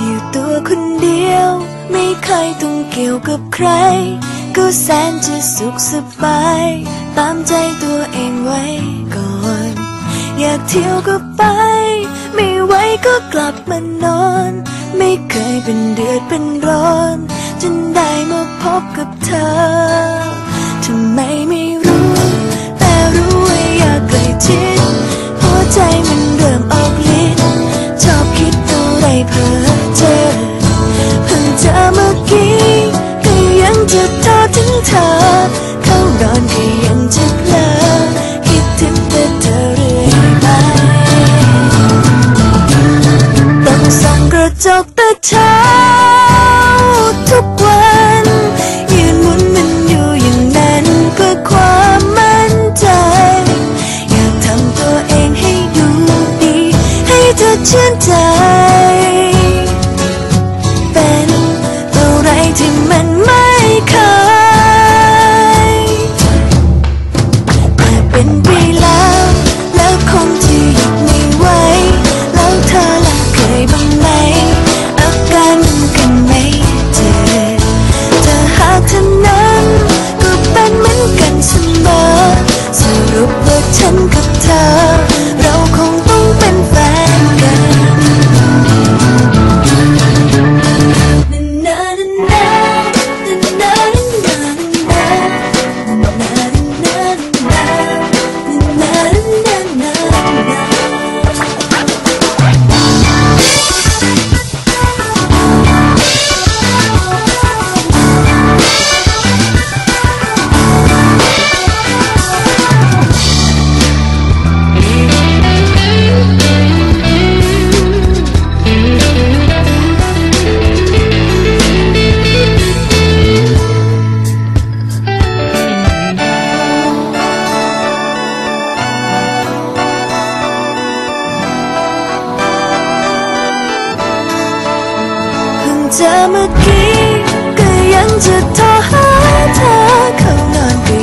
อยู่ตัวคนเดียวไม่เคยต้องเกี่ยวกับใคร ก็แสนจะสุขสบาย ตามใจตัวเองไว้ อยากเที่ยวก็ไป ไม่ไหวก็กลับมานอน ไม่เคยเป็นเดือดเป็นร้อน จนได้มาพบกับเธอทำไมไม่รู้ แต่รู้ว่าอยากใกล้ชิดหัวใจมันเริ่มออกฤทธิ์ชอบคิดอะไรเพ้อเจอเพิ่งเจอเมื่อกี้ก็ยังจะทอถึงเธอ เข้านอนก็ยังจะ อ เจอเมื่อกี้ก็ยังจะโทรหาเธอเข้านอนดี